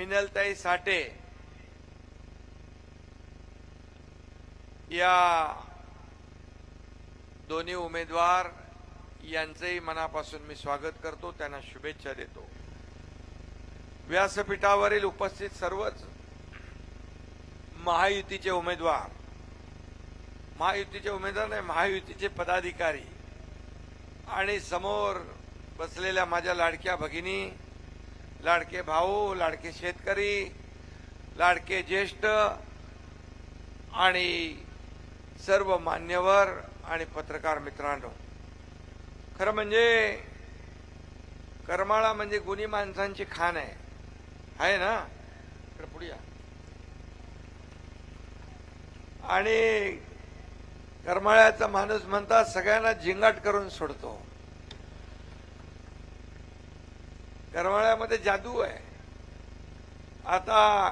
मिनलताई साठे या दोन्ही उमेदवार यांचेही मनापासून मी स्वागत करतो त्यांना शुभेच्छा देतो. व्यासपीठावरील उपस्थित सर्वच महायुतीचे उमेदवार महायुतीचे उमेदवार नाही महायुतीचे पदाधिकारी आणि समोर बसलेल्या माझ्या लाडक्या भगिनी लाडके भाऊ लाडके शेतकरी लाडके ज्येष्ठ आणि सर्व मान्यवर आणि पत्रकार मित्रांनो. खरं म्हणजे करमाळा म्हणजे गुणी माणसांची खाण आहे. आहे ना? तर पुढे या. आणि करमाळ्याचा माणूस म्हणतात सगळ्यांना झिंगाट करून सोडतो. करमाळ्यामध्ये जादू आहे. आता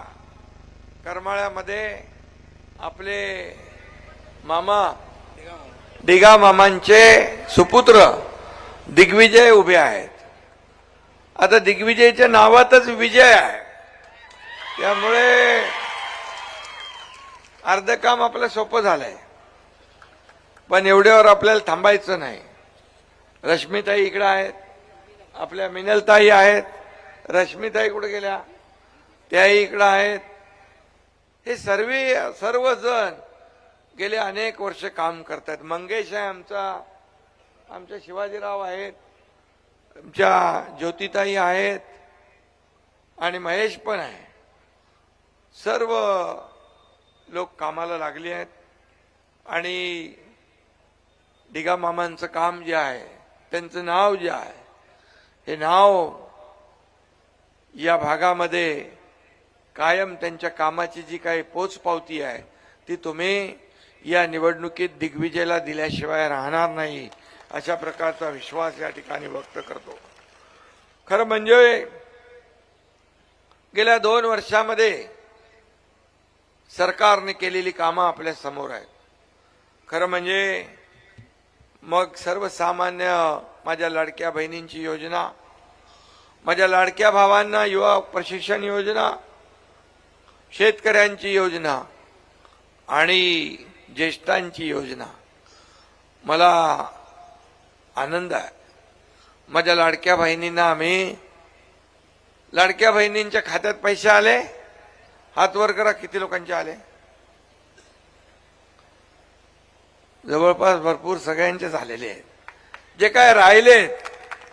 करमाळ्यामध्ये आपले मामा डिगा मामांचे सुपुत्र दिग्विजय उभे आहेत. आता दिग्विजयच्या नावातच विजय आहे. त्यामुळे अर्ध काम आपलं सोपं झालंय. पण एवढ्यावर आपल्याला थांबायचं नाही. रश्मिताई इकडं आहेत. आपल्या मिनलताई आहेत रश्मीताई कुठे गेल्या? त्याही इकडं आहेत. हे सर्व सर्वजण गेले अनेक वर्ष काम करतात. मंगेश आहे आमचा आमच्या शिवाजीराव आहेत आमच्या ज्योतिताई आहेत आणि महेश पण आहे. सर्व लोक कामाला लागले आहेत आणि डिगा मामांचं काम जे आहे त्यांचं नाव जे आहे हे नाव या भागामध्ये कायम त्यांच्या कामाची जी काही पोचपावती आहे ती तुम्ही या निवडणुकीत दिग्विजयला दिल्याशिवाय राहणार नाही अशा प्रकारचा विश्वास या ठिकाणी व्यक्त करतो. खरं म्हणजे गेल्या दोन वर्षामध्ये सरकारने केलेली कामं आपल्यासमोर आहेत. खरं म्हणजे मग सर्वसामान्य माझ्या लाडक्या बहिणींची योजना माझ्या लाडक्या भावांना युवा प्रशिक्षण योजना शेतकऱ्यांची योजना आणि ज्येष्ठांची योजना. मला आनंद आहे. माझ्या लाडक्या बहिणींना आम्ही लाडक्या बहिणींच्या खात्यात पैसे आले हात वर करा किती लोकांचे आले? जवळपास भरपूर सगळ्यांचे झालेले आहेत. जे काय राहिले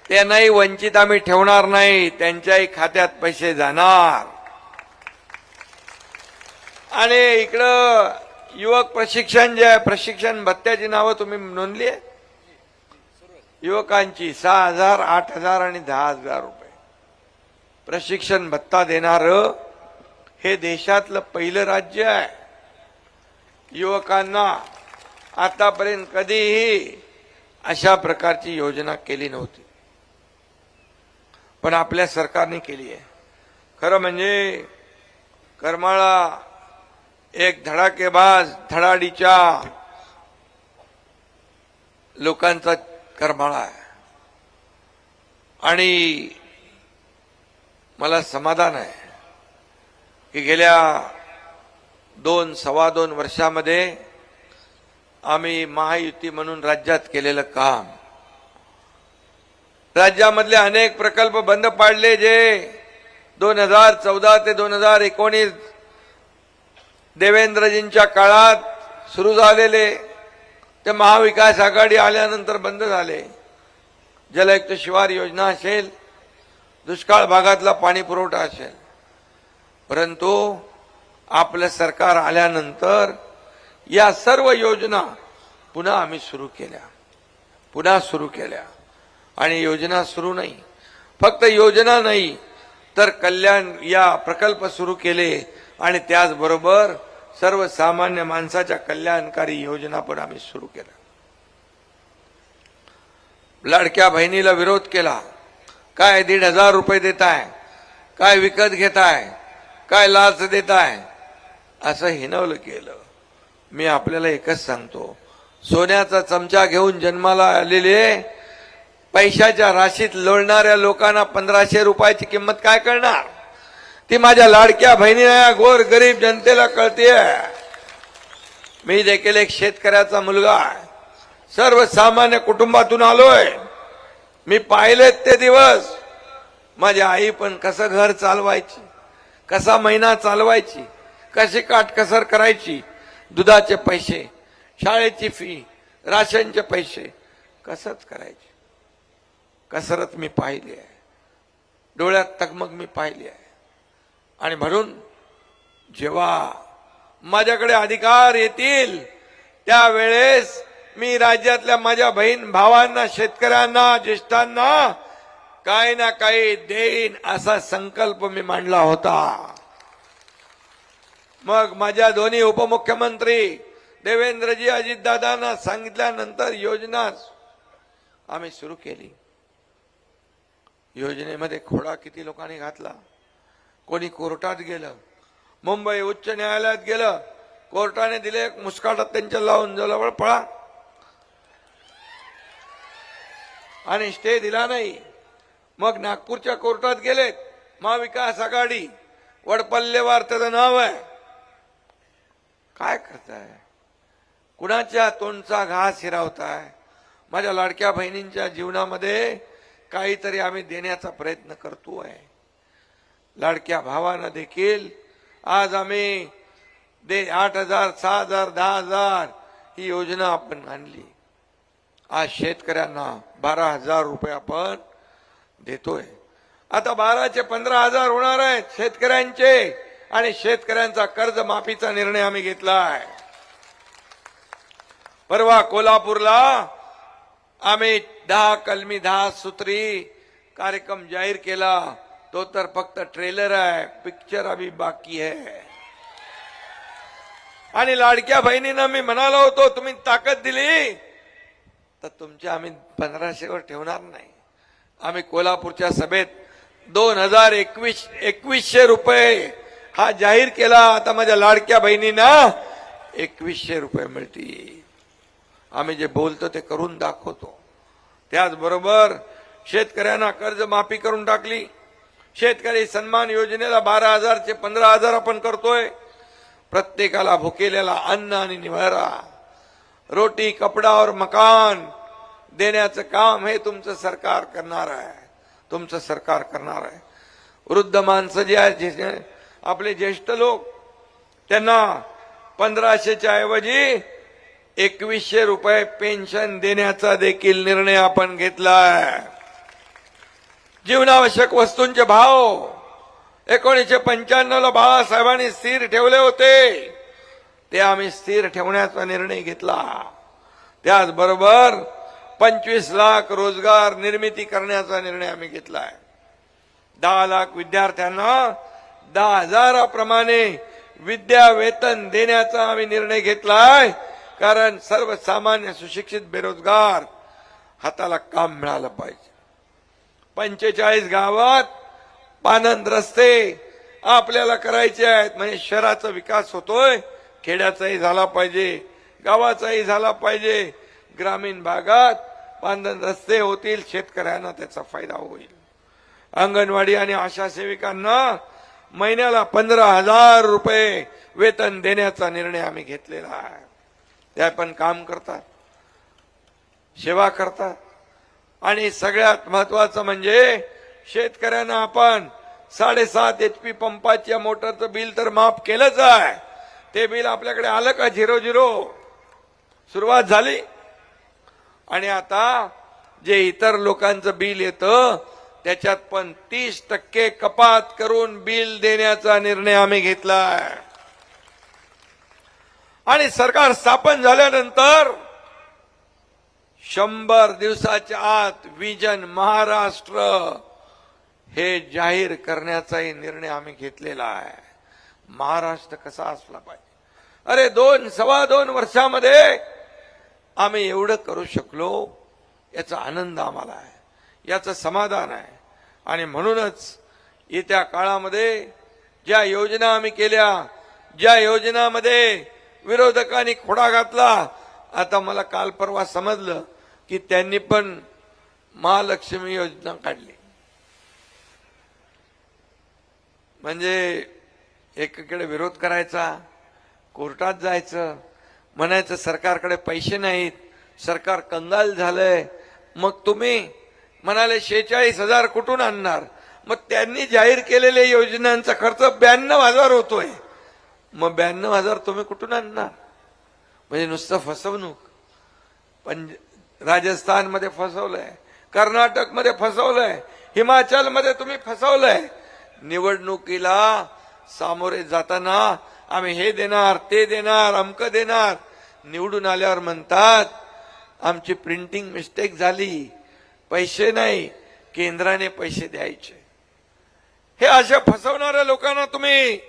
त्यांनाही वंचित आम्ही ठेवणार नाही त्यांच्याही खात्यात पैसे जाणार. आणि इकडं युवक प्रशिक्षण जे आहे प्रशिक्षण भत्त्याची नावं तुम्ही नोंदली आहे युवकांची सहा हजार आठ हजार आणि दहा हजार रुपये. प्रशिक्षण भत्ता देणार हे देशातलं पहिलं राज्य आहे. युवकांना आतापर्यंत कधीही अशा प्रकारची योजना केली नव्हती. पण आपल्या सरकारने केली आहे. खरं म्हणजे करमाळा एक धडाकेबाज धडाडीच्या लोकांचा करमाळा आहे. आणि मला समाधान आहे की गेल्या दोन सव्वा दोन वर्षामध्ये आम्ही महायुती म्हणून राज्यात केलेलं काम. राज्यामधले अनेक प्रकल्प बंद पाडले जे दोन हजार चौदा ते दोन हजार एकोणीस देवेंद्रजींच्या काळात सुरू झालेले ते महाविकास आघाडी आल्यानंतर बंद झाले. जलयुक्त शिवार योजना असेल दुष्काळ भागातला पाणी पुरवठा असेल. परंतु आपलं सरकार आल्यानंतर या सर्व योजना पुन्हा आम्ही सुरू केल्या. पुन्हा सुरू केल्या. आणि योजना सुरू नाही. फक्त योजना नाही तर कल्याण या प्रकल्प सुरू केले आणि त्याचबरोबर सर्वसामान्य माणसाच्या कल्याणकारी योजना पण आम्ही सुरू केल्या. लाडक्या बहिणीला विरोध केला. काय दीड हजार रुपये देताय? काय विकत घेताय? काय लाच देताय? असं हिनवलं केलं मी आपल्याला एकच सांगतो. सोन्याचा चमचा घेऊन जन्माला आलेले पैशाच्या राशीत लोळणाऱ्या लोकांना पंधराशे रुपयाची किंमत काय करणार ती माझ्या लाडक्या बहिणीला गोर गरीब जनतेला कळतीये. मी देखील एक शेतकऱ्याचा मुलगा आहे. सर्वसामान्य कुटुंबातून आलोय. मी पाहिलेत ते दिवस. माझी आई पण कसं घर चालवायची कसा महिना चालवायची कशी काटकसर करायची दुधाचे पैसे शाळेची फी राशनचे पैसे. कसंच करायचे. कसरत मी पाहिली आहे. डोळ्यात तगमग मी पाहिली आहे. आणि म्हणून जेव्हा माझ्याकडे अधिकार येतील त्यावेळेस मी राज्यातल्या माझ्या बहीण भावांना शेतकऱ्यांना ज्येष्ठांना काही ना काही देईन असा संकल्प मी मांडला होता. मग माझ्या दोन्ही उपमुख्यमंत्री देवेंद्रजी अजितदादांना सांगितल्यानंतर योजना आम्ही सुरू केली. योजनेमध्ये खोडा किती लोकांनी घातला? कोणी कोर्टात गेलं? मुंबई उच्च न्यायालयात गेलं? कोर्टाने दिले एक मुस्काटात त्यांच्या लावून जवळ पळा. आणि स्टे दिला नाही. मग नागपूरच्या कोर्टात गेलेत. महाविकास आघाडी वडपल्लेवार त्याचं नाव आहे. काय करताय? कुणाच्या तोंडचा घास हिरावताय? माझ्या लाडक्या बहिणींच्या जीवनामध्ये काहीतरी आम्ही देण्याचा प्रयत्न करतो आहे लाडक्या भावानं देखील आज आम्ही दे आठ हजार सहा हजार दहा हजार ही योजना आपण आणली. आज शेतकऱ्यांना बारा हजार रुपये आपण देतोय. आता बाराचे पंधरा हजार होणार आहेत शेतकऱ्यांचे आणि शेतकऱ्यांचा कर्ज माफीचा निर्णय आम्ही घेतला आहे परवा कोल्हापूरला आम्ही दहा कलमी दहा सूत्री कार्यक्रम जाहीर केला. तो तर फक्त ट्रेलर आहे. पिक्चर अभी बाकी आहे आणि लाडक्या बहिणीनं मी म्हणालो होतो तुम्ही ताकद दिली. तर तुमच्या आम्ही पंधराशेवर ठेवणार नाही. आम्ही कोल्हापूरच्या सभेत दोन हजार एकवीस एकवीसशे रुपये हा जाहीर केला. आता माझ्या लाडक्या बहिणींना एकवीसशे रुपये मिळतील. आम्ही जे बोलतो ते करून दाखवतो. त्याचबरोबर शेतकऱ्यांना कर्ज माफी करून टाकली. शेतकरी सन्मान योजनेला बारा हजारचे पंधरा हजार आपण करतोय. प्रत्येकाला भुकेलेला अन्न आणि निवारा. रोटी कपडा और मकान देण्याचं काम हे तुमचं सरकार करणार आहे. तुमचं सरकार करणार आहे. वृद्ध माणसं जे आहेत जे- आपले ज्येष्ठ लोक त्यांना पंधराशेच्या ऐवजी एकवीसशे रुपये पेन्शन देण्याचा देखील निर्णय आपण घेतलाय. जीवनावश्यक वस्तूंचे भाव. एकोणीसशे पंच्याण्णव ला बाळासाहेबांनी स्थिर ठेवले होते. ते आम्ही स्थिर ठेवण्याचा निर्णय घेतला. त्याचबरोबर पंचवीस लाख रोजगार निर्मिती करण्याचा निर्णय आम्ही घेतलाय. दहा लाख विद्यार्थ्यांना दहा हजाराप्रमाणे विद्या वेतन देण्याचा आम्ही निर्णय घेतलाय. कारण सर्वसामान्य सुशिक्षित बेरोजगार हाताला काम मिळालं पाहिजे. पंचेचाळीस गावात पानंद रस्ते आपल्याला करायचे आहेत म्हणजे शहराचा विकास होतोय खेड्याचाही झाला पाहिजे गावाचाही झाला पाहिजे ग्रामीण भागात पानंद रस्ते होतील शेतकऱ्यांना त्याचा फायदा होईल. अंगणवाडी आणि आशा सेविकांना महिन्याला पंधरा हजार रुपये वेतन देण्याचा निर्णय आम्ही घेतलेला आहे. त्या पण काम करतात सेवा करतात. आणि सगळ्यात महत्वाचं म्हणजे शेतकऱ्यांना आपण साडेसात एच पी पंपाच्या मोटरचं बिल तर माफ केलंच आहे. ते बिल आपल्याकडे आलं का झिरो झिरो? सुरुवात झाली. आणि आता जे इतर लोकांचं बिल येतं त्याच्यात पण तीस टक्के कपात करून बिल देण्याचा निर्णय आम्ही घेतलाय आणि सरकार स्थापन झाल्यानंतर शंभर दिवसाच्या आत विजन महाराष्ट्र हे जाहीर करण्याचाही निर्णय आम्ही घेतलेला आहे. महाराष्ट्र कसा असला पाहिजे? अरे दोन सव्वा दोन वर्षामध्ये आम्ही एवढं करू शकलो याचा आनंद आम्हाला आहे याचं समाधान आहे. आणि म्हणूनच येत्या काळामध्ये ज्या योजना आम्ही केल्या ज्या योजनामध्ये विरोधकांनी खोडा घातला. आता मला काल परवा समजलं की त्यांनी पण महालक्ष्मी योजना काढली. म्हणजे एकीकडे विरोध करायचा कोर्टात जायचं म्हणायचं सरकारकडे पैसे नाहीत सरकार कंगाल झालंय. मग तुम्ही म्हणाले शेहेचाळीस हजार कुठून आणणार? मग त्यांनी जाहीर केलेल्या योजनांचा खर्च ब्याण्णव हजार होतोय. मग ब्याण्णव हजार तुम्ही कुठून आणणार? म्हणजे नुसतं फसवणूक. पंज राजस्थानमध्ये फसवलंय कर्नाटकमध्ये फसवलंय हिमाचलमध्ये तुम्ही फसवलंय. निवडणुकीला सामोरे जाताना आम्ही हे देणार ते देणार अमक देणार. निवडून आल्यावर म्हणतात आमची प्रिंटिंग मिस्टेक झाली. पैसे नाही केंद्राने पैसे द्यायचे. हे अशा फसवणाऱ्या लोकांना तुम्ही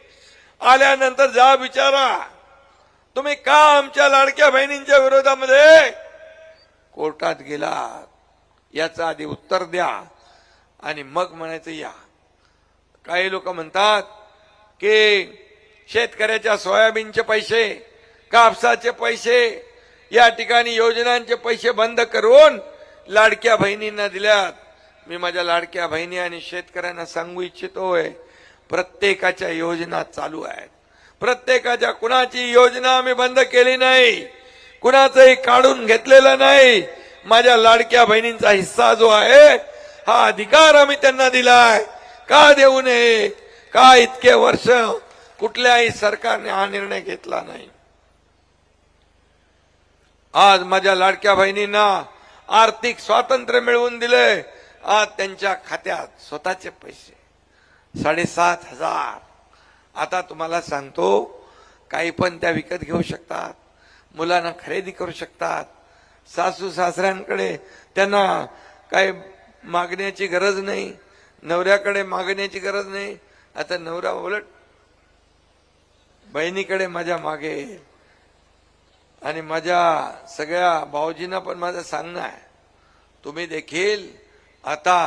आल्यानंतर जा विचारा तुम्ही का आमच्या लाडक्या बहिणींच्या विरोधामध्ये कोर्टात गेलात? याचं आधी उत्तर द्या आणि मग म्हणायचं या. काही लोक म्हणतात की शेतकऱ्याच्या सोयाबीनचे पैसे कापसाचे पैसे या ठिकाणी योजनांचे पैसे बंद करून लाडक्या बहिणींना दिल्यात. मी माझ्या लाडक्या बहिणी आणि शेतकऱ्यांना सांगू इच्छितोय प्रत्येकाच्या योजना चालू आहेत. प्रत्येकाच्या कुणाची योजना आम्ही बंद केली नाही कुणाचंही काढून घेतलेलं नाही. माझ्या लाडक्या बहिणींचा हिस्सा जो आहे हा अधिकार आम्ही त्यांना दिलाय. का देऊ नये? का इतके वर्ष कुठल्याही सरकारने हा निर्णय घेतला नाही? आज माझ्या लाडक्या बहिणींना आर्थिक स्वातंत्र्य मिळवून दिले आज त्यांच्या खात्यात स्वतःचे पैसे. साडेसात हजार. आता तुम्हाला सांगतो काही पण त्या विकत घेऊ शकतात मुलांना खरेदी करू शकतात सासू सासऱ्यांकडे त्यांना काही मागण्याची गरज नाही नवऱ्याकडे मागण्याची गरज नाही. आता नवरा उलट बहिणीकडे माझ्या मागे आणि माझ्या सगळ्या भाऊजींना पण माझं सांगणं आहे. तुम्ही देखील आता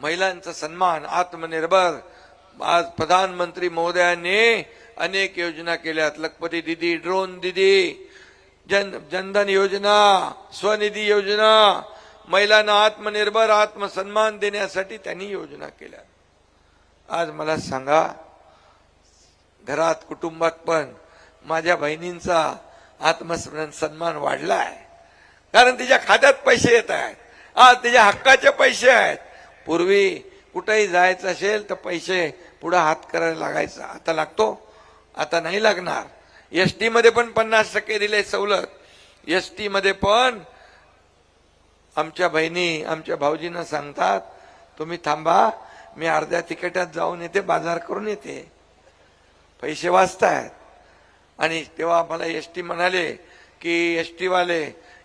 महिलांचा सन्मान आत्मनिर्भर आज प्रधानमंत्री महोदयांनी अनेक योजना केल्यात लखपती दिदी ड्रोन दिदी जन जनधन योजना स्वनिधी योजना महिलांना आत्मनिर्भर आत्मसन्मान देण्यासाठी त्यांनी योजना केल्या. आज मला सांगा घरात कुटुंबात पण माझ्या बहिणींचा आत्मस्मरण सन्मान वाढला आहे कारण तिच्या खात्यात पैसे येत आहेत. आज तिच्या हक्काचे पैसे आहेत. पूर्वी कुठेही जायचं असेल तर पैसे पुढं हात करायला लागायचा. आता लागतो. आता नाही लागणार. एस टीमध्ये पण पन्नास टक्के दिले सवलत. एस टीमध्ये पण आमच्या बहिणी आमच्या भाऊजींना सांगतात तुम्ही थांबा. मी अर्ध्या तिकिटात जाऊन येते बाजार करून येते. पैसे वाचतायत. आणि तेव्हा मला एस टी म्हणाले की एस टीवाले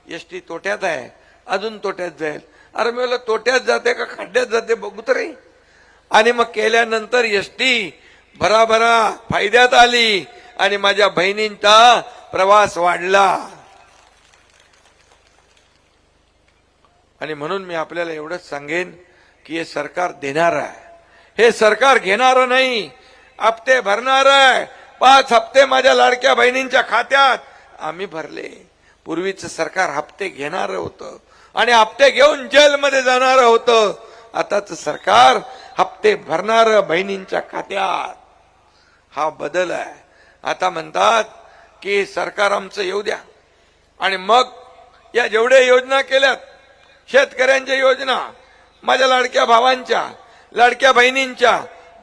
एस टी तोट्यात आहे. अजून तोट्यात जाईल. अरे मी म्हणलं तोट्यात जाते का खड्ड्यात जाते बघू तरी. आणि मग केल्यानंतर एस टी भराभरा फायद्यात आली आणि माझ्या बहिणींचा प्रवास वाढला. आणि म्हणून मी आपल्याला एवढंच सांगेन की हे सरकार देणार आहे. हे सरकार घेणार नाही हप्ते भरणार आहे. पाच हप्ते माझ्या लाडक्या बहिणींच्या खात्यात. आम्ही भरले. पूर्वीचं सरकार हप्ते घेणार होतं. आणि हप्ते घेऊन जेलमध्ये जाणार होतं. आताच सरकार हप्ते भरणार बहिणींच्या खात्यात. हा बदल आहे. आता म्हणतात की सरकार आमचं येऊ द्या. आणि मग या जेवढ्या योजना केल्यात शेतकऱ्यांच्या योजना माझ्या लाडक्या भावांच्या लाडक्या बहिणींच्या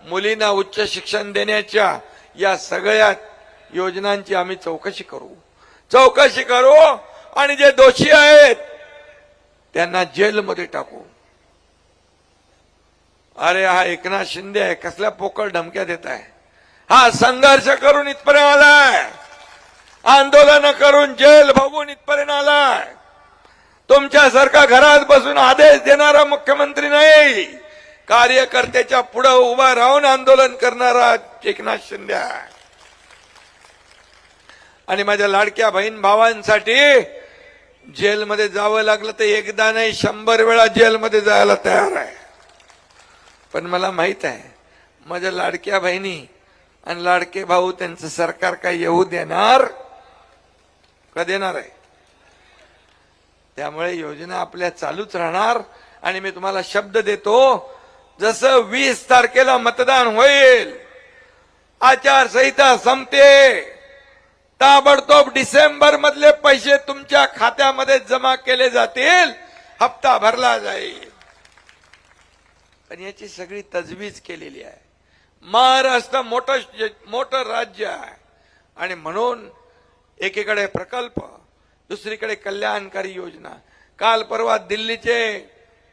मुलींना उच्च शिक्षण देण्याच्या या सगळ्या योजनांची आम्ही चौकशी करू. चौकशी करू आणि जे दोषी आहेत त्यांना जेलमध्ये टाकू. अरे हा एकनाथ शिंदे आहे कसल्या पोकळ धमक्या देत आहे हा संघर्ष करून इथपर्यंत आलाय. आंदोलन करून जेल भोगून इथपर्यंत आलाय. तुमच्यासारखा घरात बसून आदेश देणारा मुख्यमंत्री नाही. कार्यकर्त्याच्या पुढे उभा राहून आंदोलन करणारा एकनाथ शिंदे आहे. आणि माझ्या लाडक्या बहीण भावांसाठी जेलमध्ये जावं लागलं तर एकदा नाही शंभर वेळा जेलमध्ये जायला तयार आहे. पण मला माहीत आहे माझ्या लाडक्या बहिणी आणि लाडके भाऊ त्यांचं सरकार काय येऊ देणार? का देणार आहे? त्यामुळे योजना आपल्या चालूच राहणार आणि मी तुम्हाला शब्द देतो जसं वीस तारखेला मतदान होईल आचारसंहिता संपते. ताबडतोब डिसेंबर मधले पैसे तुमच्या खात्यामध्ये जमा केले जातील. हप्ता भरला जाईल. पण याची सगळी तजवीज केलेली आहे. महाराष्ट्र मोठं मोठं राज्य आहे. आणि म्हणून एकीकडे प्रकल्प दुसरीकडे कल्याणकारी योजना. काल परवा दिल्लीचे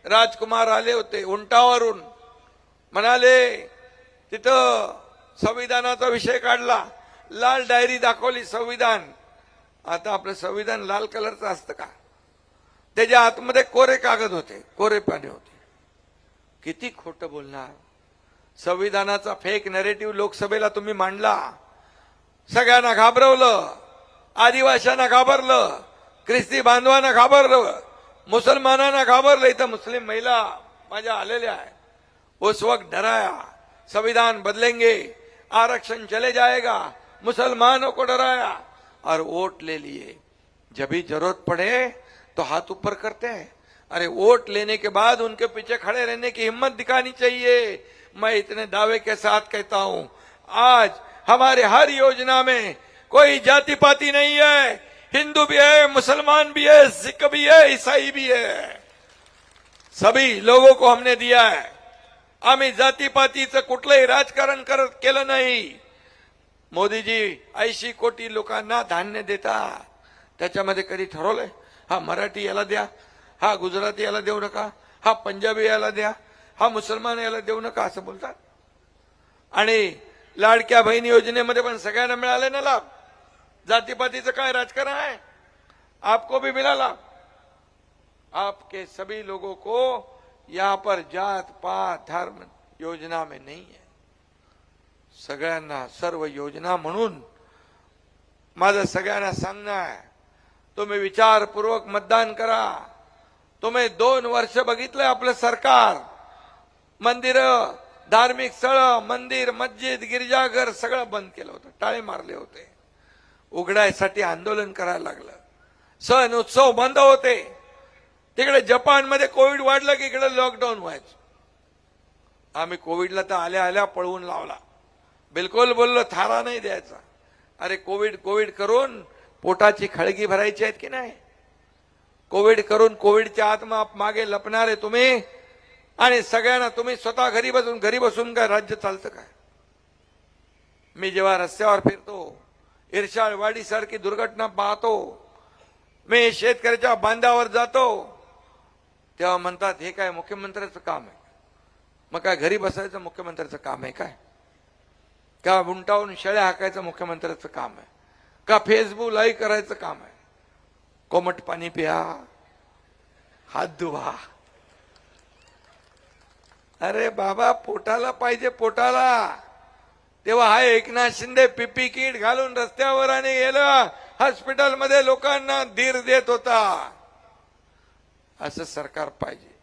राजकुमार आले होते उंटावरून. म्हणाले तिथं संविधानाचा विषय काढला. लाल डायरी दाखवली संविधान. आता आपलं संविधान लाल कलरचं असतं का? त्याच्या आतमध्ये कोरे कागद होते कोरे पाने होते. किती खोटं बोलणार? संविधानाचा फेक नरेटिव्ह लोकसभेला तुम्ही मांडला. सगळ्यांना घाबरवलं. आदिवाशांना घाबरलं. ख्रिस्ती बांधवांना घाबरलं. मुसलमानांना घाबरलं. इथं मुस्लिम महिला माझ्या आलेल्या आहे उस वक्त डराया. संविधान बदलेंगे. आरक्षण चले जाएगा. मुसलमानों को डराया और वोट ले लिए। जब भी ज़रूरत पड़े तो हाथ ऊपर करते हैं। अरे वोट लेने के बाद उनके पीछे खड़े रहने की हिम्मत दिखानी चाहिए। मैं इतने दावे के साथ कहता हूँ, आज हमारे हर योजना में कोई जाति पाति नहीं है। हिंदू भी है, मुसलमान भी है, सिख भी है, ईसाई भी है। सभी लोगों को हमने दिया है। आम्ही जातीपातीचं कुठलंही राजकारण करत केलं नाही। मोदीजी ऐंशी कोटी लोकांना धान्य देता त्याच्यामध्ये कधी ठरवलंय? हा मराठी याला द्या हा गुजराती याला देऊ नका हा पंजाबी याला द्या हा मुसलमान याला देऊ नका असं बोलतात. आणि लाडक्या बहीण योजनेमध्ये पण सगळ्यांना मिळाले ना लाभ. जातीपातीचं काय राजकारण आहे? आपको भी मिला लाभ. आपके सभी लोगों को यहाँ पर जात पात धर्म योजना में नहीं है. सगळ्यांना सर्व योजना म्हणून माझं सगळ्यांना सांगणं आहे. तुम्ही विचारपूर्वक मतदान करा. तुम्ही दोन वर्ष बघितलंय आपलं सरकार. मंदिर धार्मिक स्थळ मंदिर मस्जिद गिरजाघर सगळं बंद केलं होतं. टाळे मारले होते. उघडायसाठी आंदोलन करायला लागलं. सण उत्सव बंद होते. तिकडे जपानमध्ये कोविड वाढलं की इकडे लॉकडाऊन व्हायचं. आम्ही कोविडला तर आल्या आल्या पळवून लावला. बिलकुल बोललो थारा नाही द्यायचा. अरे कोविड कोविड करून पोटाची खळगी भरायची आहेत की नाही? कोविड करून कोविडच्या आत्मा मागे लपणारे तुम्ही आणि सगळ्यांना तुम्ही स्वतः घरी बसून घरी बसून काय राज्य चालतं काय? मी जेव्हा रस्त्यावर फिरतो इर्षाळवाडीसारखी दुर्घटना पाहतो मी शेतकऱ्याच्या बांधावर जातो तेव्हा म्हणतात हे काय मुख्यमंत्र्याचं काम आहे? मग काय घरी बसायचं मुख्यमंत्र्याचं काम आहे काय? का उंटावून शेळ्या हाकायचं मुख्यमंत्र्याचं काम आहे? का फेसबुक लाईव्ह करायचं काम आहे? कोमट पाणी प्या. हात धुवा. अरे बाबा पोटाला पाहिजे पोटाला. तेव्हा हा एकनाथ शिंदे पिपी किट घालून रस्त्यावर आणि गेलं. हॉस्पिटलमध्ये लोकांना धीर देत होता. असं सरकार पाहिजे.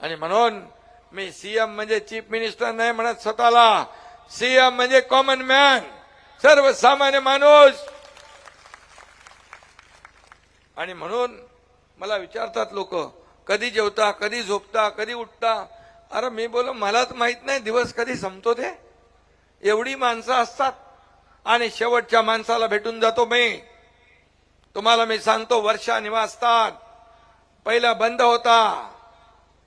आणि म्हणून मी सीएम म्हणजे चीफ मिनिस्टर नाही म्हणत स्वतःला. सीएम म्हणजे कॉमन मॅन सर्वसामान्य माणूस. आणि म्हणून मला विचारतात लोक कधी जेवता कधी झोपता कधी उठता? अरे मी बोल मलाच माहीत नाही दिवस कधी संपतो ते. एवढी माणसं असतात. आणि शेवटच्या माणसाला भेटून जातो मी. तुम्हाला मी सांगतो वर्षा निवासतात पहिला बंद होता.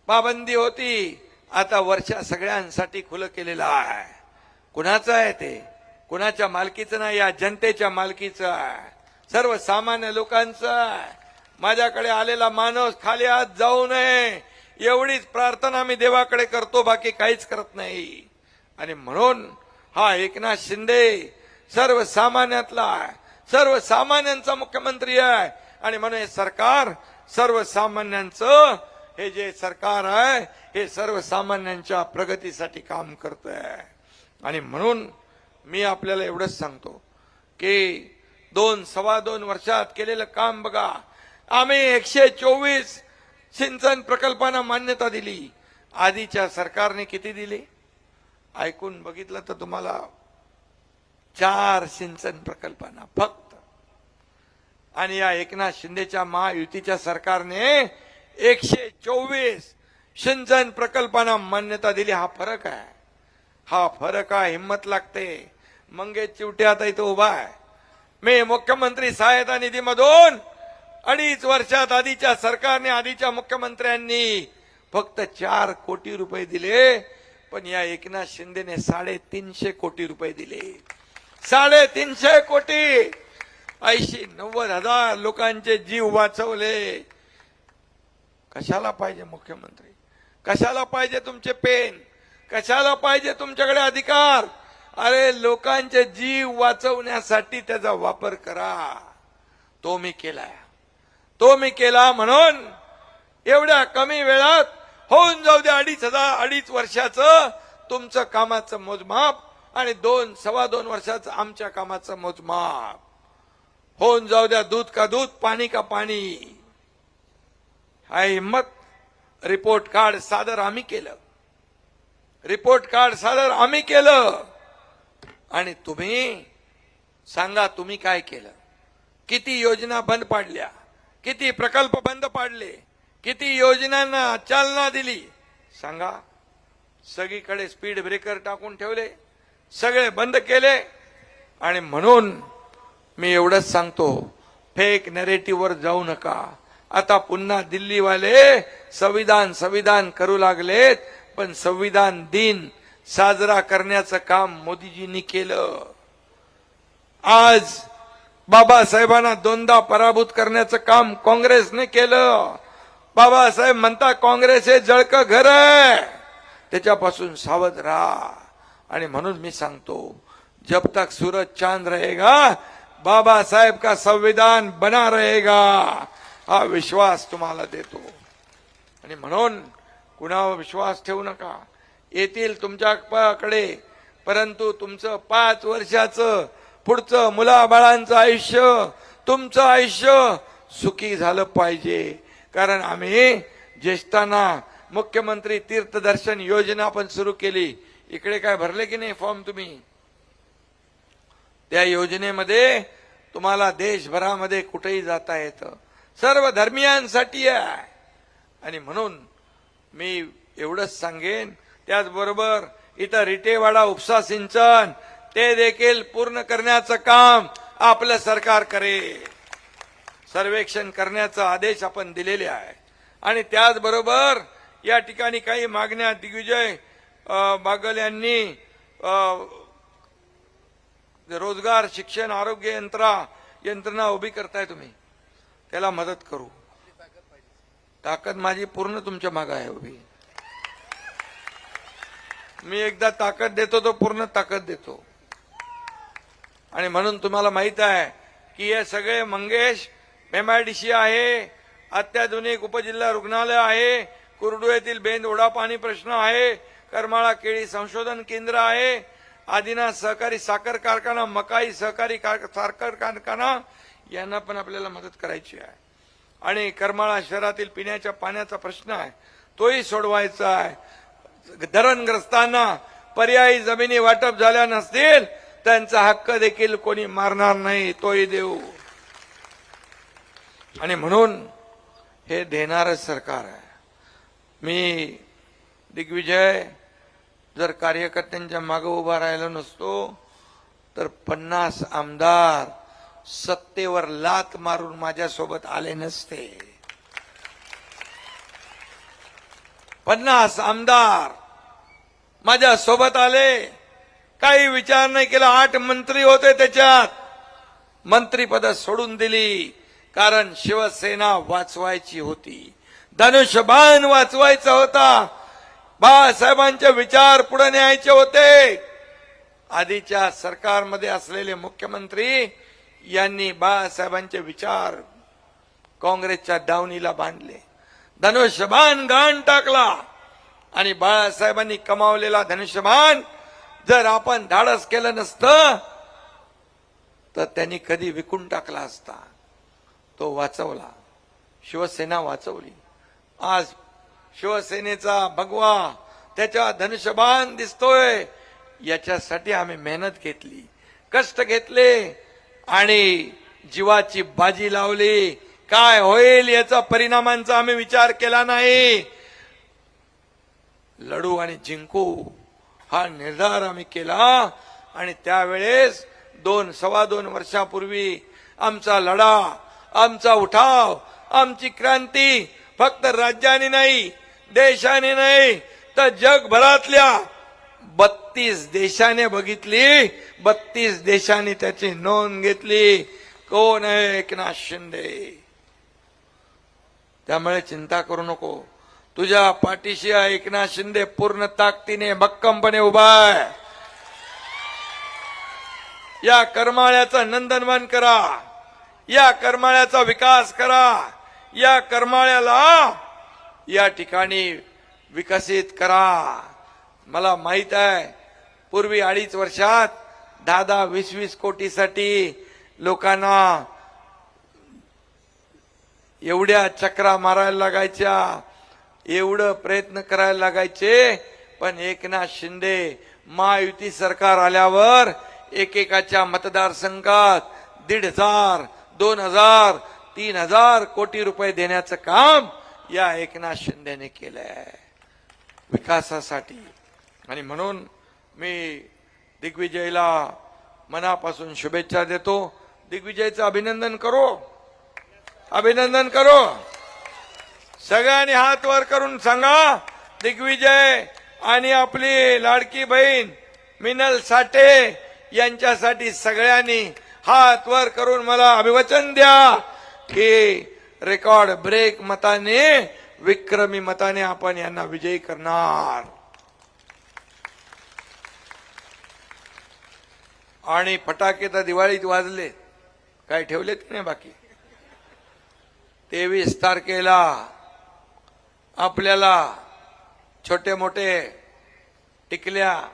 पाबंदी होती. आता वर्षा सगळ्यांसाठी खुलं केलेलं आहे. कुणाचं आहे ते? कुणाच्या मालकीचं नाही? या जनतेच्या मालकीचं आहे. सर्वसामान्य लोकांचं माझ्याकडे आलेला माणूस खाली हात जाऊ नये. एवढीच प्रार्थना मी देवाकडे करतो बाकी काहीच करत नाही. आणि म्हणून हा एकनाथ शिंदे सर्वसामान्यातला सर्वसामान्यांचा मुख्यमंत्री आहे. आणि म्हणून हे सरकार सर्वसामान्यांचं हे जे सरकार आहे हे सर्वसामान्यांच्या प्रगतीसाठी काम करत आहे आणि म्हणून मी आपल्याला एवढंच सांगतो की दोन सव्वा दोन वर्षात केलेलं काम बघा. आम्ही एकशे चोवीस सिंचन प्रकल्पांना मान्यता दिली. आधीच्या सरकारने किती दिली? ऐकून बघितलं तर तुम्हाला चार सिंचन प्रकल्पांना फक्त. आणि या एकनाथ शिंदेच्या महायुतीच्या सरकारने एकशे चोवीस सिंचन प्रकल्पांना मान्यता दिली. हा फरक आहे. हा फरक आहे हिंमत लागते. मंगेश चिवटे आता इथं उभा आहे. मी मुख्यमंत्री सहायता निधीमधून अडीच वर्षात आधीच्या सरकारने आधीच्या मुख्यमंत्र्यांनी फक्त चार कोटी रुपये दिले पण या एकनाथ शिंदेने साडेतीनशे कोटी रुपये दिले. साडेतीनशे कोटी! ऐंशी नव्वद हजार लोकांचे जीव वाचवले. कशाला पाहिजे मुख्यमंत्री? कशाला पाहिजे तुमचे पेन? कशाला पाहिजे तुमच्याकडे अधिकार? अरे लोकांचे जीव वाचवण्यासाठी त्याचा वापर करा. तो मी केलाय. तो मी केला म्हणून एवढ्या कमी वेळात होऊन जाऊ द्या अडीच हजार अडीच वर्षाचं तुमचं कामाचं मोजमाप आणि दोन सव्वा दोन वर्षाचं आमच्या कामाचं मोजमाप. होऊन जाऊ द्या दूध का दूध पाणी का पाणी. हा हिंमत रिपोर्ट कार्ड सादर आम्ही केलं. रिपोर्ट कार्ड सादर आम्ही केलं. आणि तुम्ही सांगा तुम्ही काय केलं? किती योजना बंद पाडल्या? किती प्रकल्प बंद पाडले? किती योजनांना चालना दिली? सांगा. सगळीकडे स्पीड ब्रेकर टाकून ठेवले. सगळे बंद केले. आणि म्हणून मी एवढंच सांगतो फेक नरेटिव्हवर जाऊ नका. आता पुन्हा दिल्लीवाले संविधान संविधान करू लागलेत. पण संविधान दिन साजरा करण्याचं काम मोदीजींनी केलं. आज बाबासाहेबांना दोनदा पराभूत करण्याचं काम काँग्रेसने केलं. बाबासाहेब म्हणता काँग्रेस हे जळक घर आहे. त्याच्यापासून सावध राहा. आणि म्हणून मी सांगतो जब तक सूरज चांद रहेगा बाबासाहेब का संविधान बना रहेगा हा विश्वास तुम्हाला देतो. आणि म्हणून कुणावर विश्वास ठेवू नका. येतील तुमच्याकडे परंतु तुमचं पाच वर्षाचं पुढचं मुलाबाळांचं आयुष्य तुमचं आयुष्य सुखी झालं पाहिजे. कारण आम्ही ज्येष्ठांना मुख्यमंत्री तीर्थदर्शन योजना पण सुरू केली. इकडे काय भरले की नाही फॉर्म तुम्ही? त्या योजनेमध्ये तुम्हाला देशभरामध्ये कुठेही जाता येतं. सर्व धर्मियांसाठी आहे. आणि म्हणून मी एवढंच सांगेन. त्याचबरोबर इथं रिटेवाडा उपसा सिंचन ते देखील पूर्ण करण्याचं काम आपलं सरकार करेल. सर्वेक्षण करण्याचा आदेश आपण दिलेले आहे. आणि त्याचबरोबर या ठिकाणी काही मागण्या दिग्विजय बागल यांनी रोजगार शिक्षण आरोग्य यंत्रा यंत्रणा उभी करताय तुम्ही. त्याला मदत करू. ताकद माझी पूर्ण तुमच्या माग आहे उभी. मी एकदा ताकद देतो तो पूर्ण ताकद देतो. आणि म्हणून तुम्हाला माहीत आहे की हे सगळे मंगेश एमआयडीसी आहे अत्याधुनिक उपजिल्हा रुग्णालय आहे कुर्डू येथील बेंद ओढा पाणी प्रश्न आहे करमाळा केळी संशोधन केंद्र आहे आदिनाथ सहकारी साखर कारखाना मकाई सहकारी साखर कारखाना यांना पण आपल्याला मदत करायची आहे. आणि करमाळा शहरातील पिण्याच्या पाण्याचा प्रश्न आहे. तोही सोडवायचा आहे. धरणग्रस्तांना पर्यायी जमिनी वाटप झाल्या नसतील त्यांचा हक्क देखील कोणी मारणार नाही तोही देऊ. आणि म्हणून हे देणारं सरकार आहे. मी दिग्विजय जर कार्यकर्त्यांच्या मागे उभा राहिलो नसतो तर पन्नास आमदार सत्तेवर लात मारून माझ्यासोबत आले नसते. पन्नास आमदार माझ्या सोबत आले. काही विचार नाही केला. आठ मंत्री होते त्याच्यात. मंत्रीपद सोडून दिली. कारण शिवसेना वाचवायची होती. धनुष्यबाण वाचवायचा होता. बाळासाहेबांचे विचार पुढे न्यायचे होते. आधीच्या सरकारमध्ये असलेले मुख्यमंत्री यांनी बाळासाहेबांचे विचार काँग्रेसच्या दावणीला बांधले. धनुष्यबाण गाण टाकला आणि बाळासाहेबांनी कमावलेला धनुष्यबाण जर आपण धाडस केलं नसतं तर त्यांनी कधी विकून टाकला असता. तो वाचवला. शिवसेना वाचवली. आज शिवसेनेचा भगवा त्याच्या धनुष्यबाण दिसतोय. याच्यासाठी आम्ही मेहनत घेतली. कष्ट घेतले. आणि जीवाची बाजी लावली. काय होईल याचा परिणामांचा आम्ही विचार केला नाही. लढू आणि जिंकू हा निर्धार आम्ही केला. आणि त्यावेळेस दोन सव्वा दोन वर्षापूर्वी आमचा लढा आमचा उठाव आमची क्रांती फक्त राज्याने नाही देशाने नाही तर जगभरातल्या बत्तीस देशाने बघितली बत्तीस देशाने त्याची नोंद घेतली. कोण आहे एकनाथ शिंदे? त्यामुळे चिंता करू नको. तुझ्या पाठीशी एकनाथ शिंदे पूर्ण ताकदीने भक्कमपणे उभा आहे. या करमाळ्याचं नंदनवन करा. या करमाळ्याचा विकास करा. या करमाळ्याला या ठिकाणी विकसित करा. मला माहीत आहे पूर्वी अडीच वर्षात दहा दहा वीस वीस कोटीसाठी लोकांना एवढ्या चक्रा मारायला लागायच्या एवढं प्रयत्न करायला लागायचे पण एकनाथ शिंदे महायुती सरकार आल्यावर एकेकाच्या मतदारसंघात दीड हजार दोन हजार तीन हजार कोटी रुपये देण्याचं काम या एकनाथ शिंदेने केलंय. विकासासाठी. आणि म्हणून मी दिग्विजयला मनापासून शुभेच्छा देतो. दिग्विजयचं अभिनंदन करो. अभिनंदन करो. सगळ्यांनी हात वर करून सांगा दिग्विजय आणि आपली लाडकी बहीण मिनल साठे यांच्यासाठी सगळ्यांनी हात वर करून मला अभिवचन द्या की रेकॉर्ड ब्रेक मताने विक्रमी मताने आपण यांना विजयी करणार. आणि फटाके तर दिवाळीत वाजले. काय ठेवलेत की नाही बाकी? तेवीस तारखेला आपल्याला छोटे मोठे टिकल्या.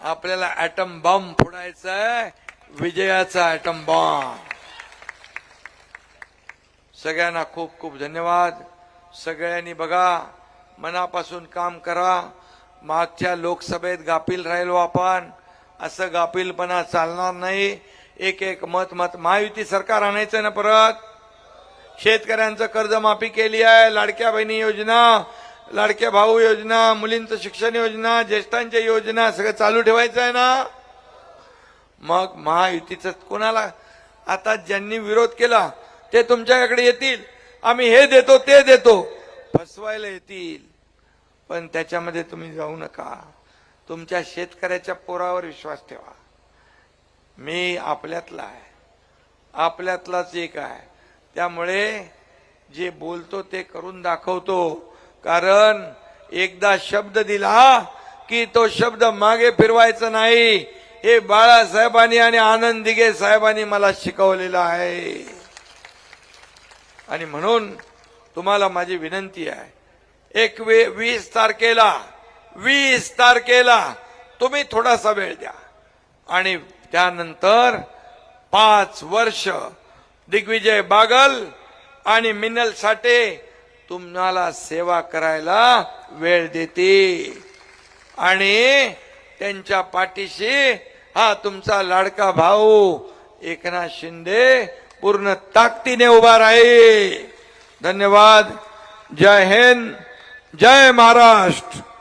आपल्याला ऍटम बॉम्ब फोडायचा आहे विजयाचा ऍटम बॉम्ब सगळ्यांना खूप खूप धन्यवाद. सगळ्यांनी बघा मनापासून काम करा. मागच्या लोकसभेत गाफील राहिलो आपण. असं गाफीलपणा चालणार नाही. एक एक मत मत महायुती सरकार आणायचं ना परत? शेतकऱ्यांचं कर्जमाफी केली आहे. लाडक्या बहिणी योजना लाडक्या भाऊ योजना मुलींचं शिक्षण योजना ज्येष्ठांच्या योजना सगळं चालू ठेवायचं आहे ना? मग महायुतीचं कोणाला? आता ज्यांनी विरोध केला ते तुमच्याकडे येतील. आम्ही हे देतो ते देतो. फसवायला येतील. पण त्याच्यामध्ये तुम्ही जाऊ नका. तुमच्या शेतकऱ्याच्या पोरावर विश्वास ठेवा. मी आपल्यातला आहे. आपल्यातलाच एक आहे. त्यामुळे जे बोलतो ते करून दाखवतो. कारण एकदा शब्द दिला की तो शब्द मागे फिरवायचा नाही. हे बाळासाहेबांनी आणि आनंद दिघे साहेबांनी मला शिकवलेलं आहे. आणि म्हणून तुम्हाला माझी विनंती आहे एक वे वीस तारखेला वीस तारखेला तुम्ही थोडासा वेळ द्या. आणि त्यानंतर पाच वर्ष दिग्विजय बागल आणि मिनल साठे तुम्हाला सेवा करायला वेळ देते आणि त्यांच्या पाठीशी हा तुमचा लाडका भाऊ एकनाथ शिंदे पूर्ण ताकदीने उभा राहील. धन्यवाद. जय हिंद. जय महाराष्ट्र।